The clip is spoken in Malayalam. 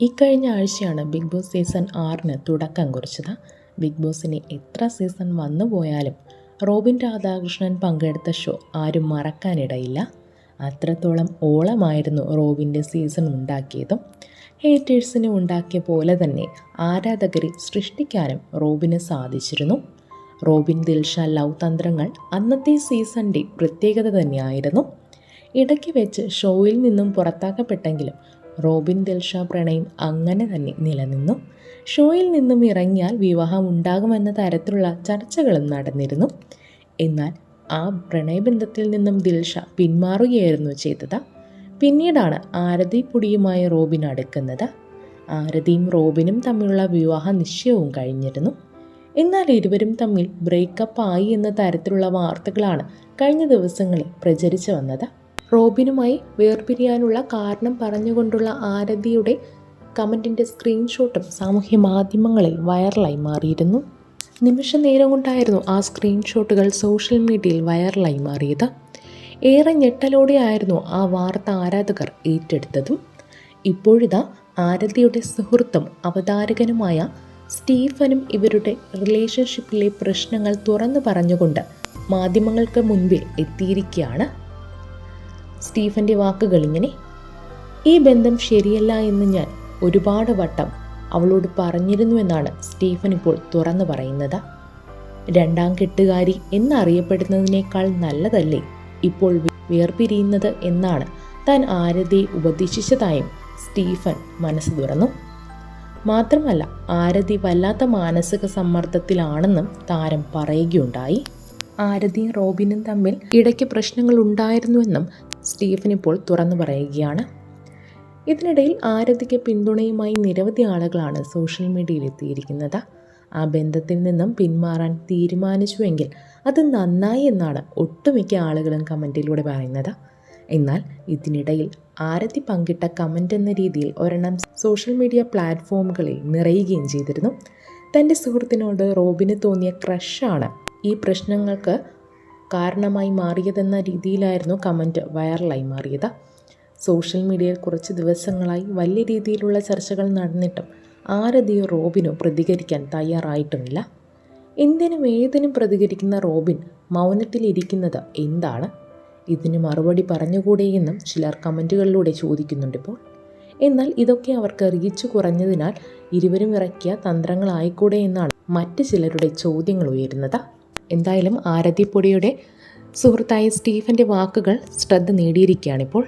ഇക്കഴിഞ്ഞ ആഴ്ചയാണ് ബിഗ് ബോസ് സീസൺ ആറിന് തുടക്കം കുറിച്ചത്. ബിഗ് ബോസിന് എത്ര സീസൺ വന്നു പോയാലും റോബിൻ രാധാകൃഷ്ണൻ പങ്കെടുത്ത ഷോ ആരും മറക്കാനിടയില്ല. അത്രത്തോളം ഓളമായിരുന്നു റോബിന്റെ സീസൺ ഉണ്ടാക്കിയതും. ഹേറ്റേഴ്സിന് ഉണ്ടാക്കിയ പോലെ തന്നെ ആരാധകരെ സൃഷ്ടിക്കാനും റോബിന് സാധിച്ചിരുന്നു. റോബിൻ ദിൽഷ ലവ് തന്ത്രങ്ങൾ അന്നത്തെ സീസണിന്റെ പ്രത്യേകത തന്നെയായിരുന്നു. ഇടയ്ക്ക് വെച്ച് ഷോയിൽ നിന്നും പുറത്താക്കപ്പെട്ടെങ്കിലും റോബിൻ ദിൽഷ പ്രണയം അങ്ങനെ തന്നെ നിലനിന്നു. ഷോയിൽ നിന്നും ഇറങ്ങിയാൽ വിവാഹം ഉണ്ടാകുമെന്ന തരത്തിലുള്ള ചർച്ചകളും നടന്നിരുന്നു. എന്നാൽ ആ പ്രണയബന്ധത്തിൽ നിന്നും ദിൽഷ പിന്മാറുകയായിരുന്നു ചെയ്തത്. പിന്നീടാണ് ആരതി പുടിയുമായി റോബിൻ അടുക്കുന്നത്. ആരതിയും റോബിനും തമ്മിലുള്ള വിവാഹ നിശ്ചയവും കഴിഞ്ഞിരുന്നു. എന്നാൽ ഇരുവരും തമ്മിൽ ബ്രേക്കപ്പ് ആയി എന്ന തരത്തിലുള്ള വാർത്തകളാണ് കഴിഞ്ഞ ദിവസങ്ങളിൽ പ്രചരിച്ചു വന്നത്. റോബിനുമായി വേർപിരിയാനുള്ള കാരണം പറഞ്ഞുകൊണ്ടുള്ള ആരതിയുടെ കമന്റിന്റെ സ്ക്രീൻഷോട്ടും സാമൂഹ്യ മാധ്യമങ്ങളിൽ വൈറലായി മാറിയിരുന്നു. നിമിഷ നേരം കൊണ്ടായിരുന്നു ആ സ്ക്രീൻഷോട്ടുകൾ സോഷ്യൽ മീഡിയയിൽ വൈറലായി മാറിയത്. ഏറെ ഞെട്ടലോടെയായിരുന്നു ആ വാർത്ത ആരാധകർ ഏറ്റെടുത്തതും. ഇപ്പോഴിതാ ആരതിയുടെ സുഹൃത്തും അവതാരകനുമായ സ്റ്റീഫനും ഇവരുടെ റിലേഷൻഷിപ്പിലെ പ്രശ്നങ്ങൾ തുറന്നു പറഞ്ഞുകൊണ്ട് മാധ്യമങ്ങൾക്ക് മുൻപിൽ എത്തിയിരിക്കുകയാണ്. സ്റ്റീഫന്റെ വാക്കുകൾ ഇങ്ങനെ ഈ ബന്ധം ശരിയല്ല എന്ന് ഞാൻ ഒരുപാട് വട്ടം അവളോട് പറഞ്ഞിരുന്നു എന്നാണ് സ്റ്റീഫൻ ഇപ്പോൾ തുറന്നു പറയുന്നത്. രണ്ടാം കെട്ടുകാരി എന്നറിയപ്പെടുന്നതിനേക്കാൾ നല്ലതല്ലേ ഇപ്പോൾ വേർപിരിയുന്നത് എന്നാണ് താൻ ആരതിയെ ഉപദേശിച്ചതായും സ്റ്റീഫൻ മനസ്സ് തുറന്നു. മാത്രമല്ല ആരതി വല്ലാത്ത മാനസിക സമ്മർദ്ദത്തിലാണെന്നും താരം പറയുകയുണ്ടായി. ആരതിയും റോബിനും തമ്മിൽ ഇടയ്ക്ക് പ്രശ്നങ്ങൾ ഉണ്ടായിരുന്നുവെന്നും സ്റ്റീഫൻ ഇപ്പോൾ തുറന്നു പറയുകയാണ്. ഇതിനിടയിൽ ആരതിക്ക് പിന്തുണയുമായി നിരവധി ആളുകളാണ് സോഷ്യൽ മീഡിയയിൽ എത്തിയിരിക്കുന്നത്. ആ ബന്ധത്തിൽ നിന്നും പിന്മാറാൻ തീരുമാനിച്ചുവെങ്കിൽ അത് നന്നായി എന്നാണ് ഒട്ടുമിക്ക ആളുകളും കമന്റിലൂടെ പറയുന്നത്. എന്നാൽ ഇതിനിടയിൽ ആരതി പങ്കിട്ട കമന്റ് എന്ന രീതിയിൽ ഒരെണ്ണം സോഷ്യൽ മീഡിയ പ്ലാറ്റ്ഫോമുകളിൽ നിറയുകയും ചെയ്തിരുന്നു. തന്റെ സുഹൃത്തിനോട് റോബിന് തോന്നിയ ക്രഷാണ് ഈ പ്രശ്നങ്ങൾക്ക് കാരണമായി മാറിയതെന്ന രീതിയിലായിരുന്നു കമന്റ് വൈറലായി മാറിയത്. സോഷ്യൽ മീഡിയയിൽ കുറച്ച് ദിവസങ്ങളായി വലിയ രീതിയിലുള്ള ചർച്ചകൾ നടന്നിട്ടും ആരതിയോ റോബിനോ പ്രതികരിക്കാൻ തയ്യാറായിട്ടുമില്ല. എന്തിനും ഏതിനും പ്രതികരിക്കുന്ന റോബിൻ മൗനത്തിലിരിക്കുന്നത് എന്താണ്? ഇതിന് മറുപടി പറഞ്ഞുകൂടെയെന്നും ചിലർ കമന്റുകളിലൂടെ ചോദിക്കുന്നുണ്ടിപ്പോൾ എന്നാൽ ഇതൊക്കെ അവർക്ക് റീച്ച് കുറഞ്ഞതിനാൽ ഇരുവരും ഇറക്കിയ തന്ത്രങ്ങളായിക്കൂടെ എന്നാണ് മറ്റ് ചിലരുടെ ചോദ്യങ്ങൾ ഉയരുന്നത്. എന്തായാലും ആരതിപ്പൊടിയുടെ സുഹൃത്തായ സ്റ്റീഫന്റെ വാക്കുകൾ ശ്രദ്ധ നേടിയിരിക്കുകയാണിപ്പോൾ.